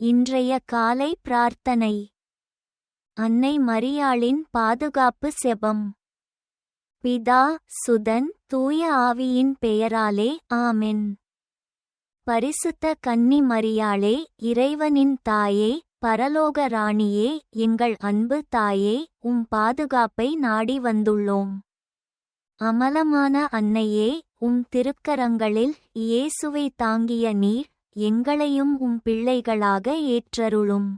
இன்றைய காலை பிரார்த்தனை. அன்னை மரியாளின் பாதுகாப்பு செபம். பிதா சுதன் தூய ஆவியின் பெயராலே ஆமென். பரிசுத்த கன்னி மரியாளே இறைவனின் தாயே பரலோக ராணியே எங்கள் அன்பு தாயே உம் பாதுகாப்பை நாடி வந்துள்ளோம். அமலமான அன்னையே உம் திருக்கரங்களில் இயேசுவை தாங்கிய நீர் எங்களையும் உம் பிள்ளைகளாக ஏற்றருளும்.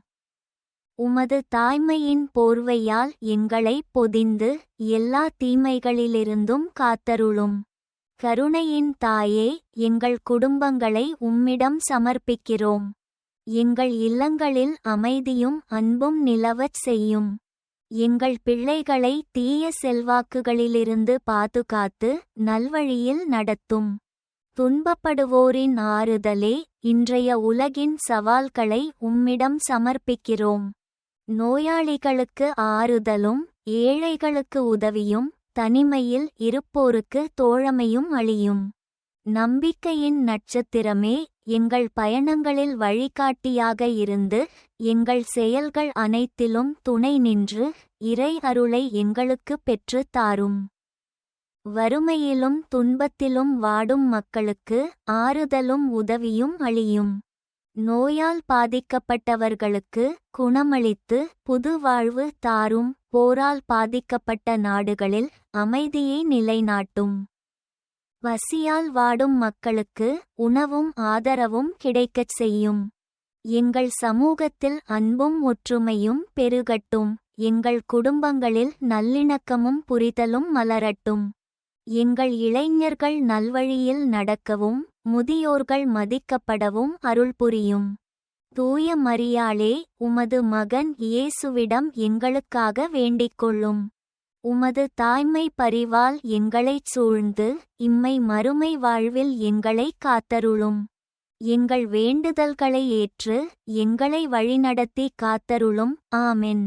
உமது தாய்மையின் போர்வையால் எங்களை பொதிந்து எல்லா தீமைகளிலிருந்தும் காத்தருளும். கருணையின் தாயே எங்கள் குடும்பங்களை உம்மிடம் சமர்ப்பிக்கிறோம். எங்கள் இல்லங்களில் அமைதியும் அன்பும் நிலவச் செய்யும். எங்கள் பிள்ளைகளை தீய செல்வாக்குகளிலிருந்து பாதுகாத்து நல்வழியில் நடத்தும். துன்பப்படுவோரின் ஆறுதலே இன்றைய உலகின் சவால்களை உம்மிடம் சமர்ப்பிக்கிறோம். நோயாளிகளுக்கு ஆறுதலும் ஏழைகளுக்கு உதவியும் தனிமையில் இருப்போருக்கு தோழமையும் அழியும் நம்பிக்கையின் நட்சத்திரமே எங்கள் பயணங்களில் வழிகாட்டியாக இருந்து எங்கள் செயல்கள் அனைத்திலும் துணை நின்று இறை அருளை எங்களுக்கு பெற்று தாரும். வறுமையிலும் துன்பத்திலும் வாடும் மக்களுக்கு ஆறுதலும் உதவியும் அழியும் நோயால் பாதிக்கப்பட்டவர்களுக்கு குணமளித்து புது வாழ்வு தாரும் போரால் பாதிக்கப்பட்ட நாடுகளில் அமைதியை நிலைநாட்டும். பசியால் வாடும் மக்களுக்கு உணவும் ஆதரவும் கிடைக்கச் செய்யும். எங்கள் சமூகத்தில் அன்பும் ஒற்றுமையும் பெருகட்டும். எங்கள் குடும்பங்களில் நல்லிணக்கமும் புரிதலும் மலரட்டும். எங்கள் இளைஞர்கள் நல்வழியில் நடக்கவும் முதியோர்கள் மதிக்கப்படவும் அருள் புரியும். தூய மரியாளே உமது மகன் இயேசுவிடம் எங்களுக்காக வேண்டிக் கொள்ளும். உமது தாய்மை பரிவால் எங்களைச் சூழ்ந்து இம்மை மறுமை வாழ்வில் எங்களை காத்தருளும். எங்கள் வேண்டுதல்களை ஏற்று எங்களை வழிநடத்தி காத்தருளும். ஆமென்.